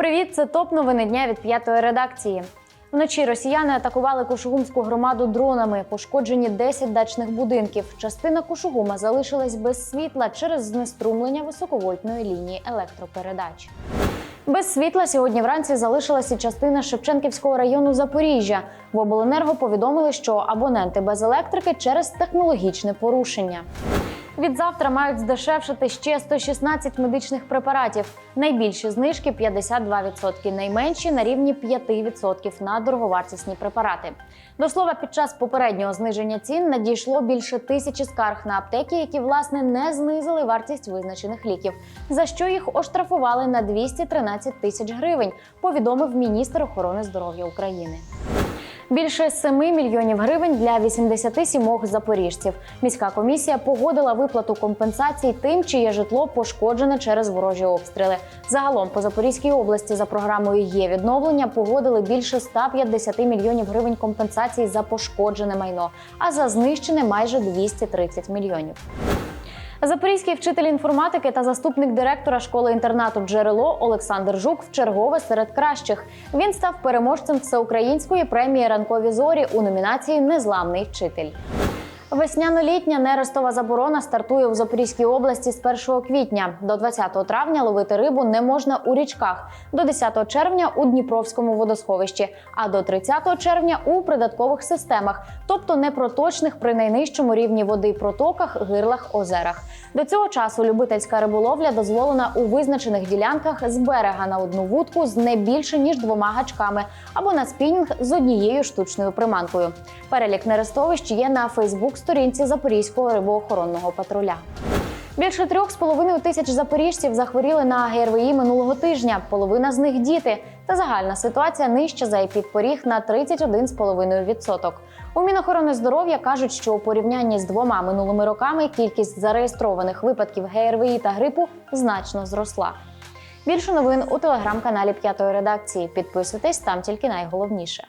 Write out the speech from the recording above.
Привіт, це топ новини дня від п'ятої редакції. Вночі росіяни атакували Кушугумську громаду дронами. Пошкоджені 10 дачних будинків. Частина Кушугума залишилась без світла через знеструмлення високовольтної лінії електропередач. Без світла сьогодні вранці залишилася частина Шевченківського району Запоріжжя. В обленерго повідомили, що абоненти без електрики через технологічне порушення. Від завтра мають здешевшити ще 116 медичних препаратів. Найбільші знижки 52%, найменші на рівні 5% на дороговартісні препарати. До слова, під час попереднього зниження цін надійшло більше тисячі скарг на аптеки, які власне не знизили вартість визначених ліків, за що їх оштрафували на 213 тисяч гривень. Повідомив міністр охорони здоров'я України. Більше 7 мільйонів гривень для 87 запоріжців. Міська комісія погодила виплату компенсацій тим, чиє житло пошкоджене через ворожі обстріли. Загалом по Запорізькій області за програмою є відновлення погодили більше 150 мільйонів гривень компенсацій за пошкоджене майно, а за знищене майже 230 мільйонів. Запорізький вчитель інформатики та заступник директора школи-інтернату Джерело Олександр Жук вчергове серед кращих. Він став переможцем всеукраїнської премії Ранкові зорі у номінації Незламний вчитель. Весняно-літня нерестова заборона стартує у Запорізькій області з 1 квітня. До 20 травня ловити рибу не можна у річках, до 10 червня у Дніпровському водосховищі, а до 30 червня у придаткових системах, тобто непроточних при найнижчому рівні води протоках, гирлах, озерах. До цього часу любительська риболовля дозволена у визначених ділянках з берега на одну вудку з не більше ніж двома гачками або на спінінг з однією штучною приманкою. Перелік нерестовищ є на Фейсбук-сторінці Запорізького рибоохоронного патруля. Більше трьох з половиною тисяч запоріжців захворіли на ГРВІ минулого тижня. Половина з них діти. Та загальна ситуація нижча за епідпоріг на 31,5%. У Мінохорони здоров'я кажуть, що у порівнянні з двома минулими роками кількість зареєстрованих випадків ГРВІ та грипу значно зросла. Більше новин у телеграм-каналі П'ятої редакції. Підписуйтесь там тільки найголовніше.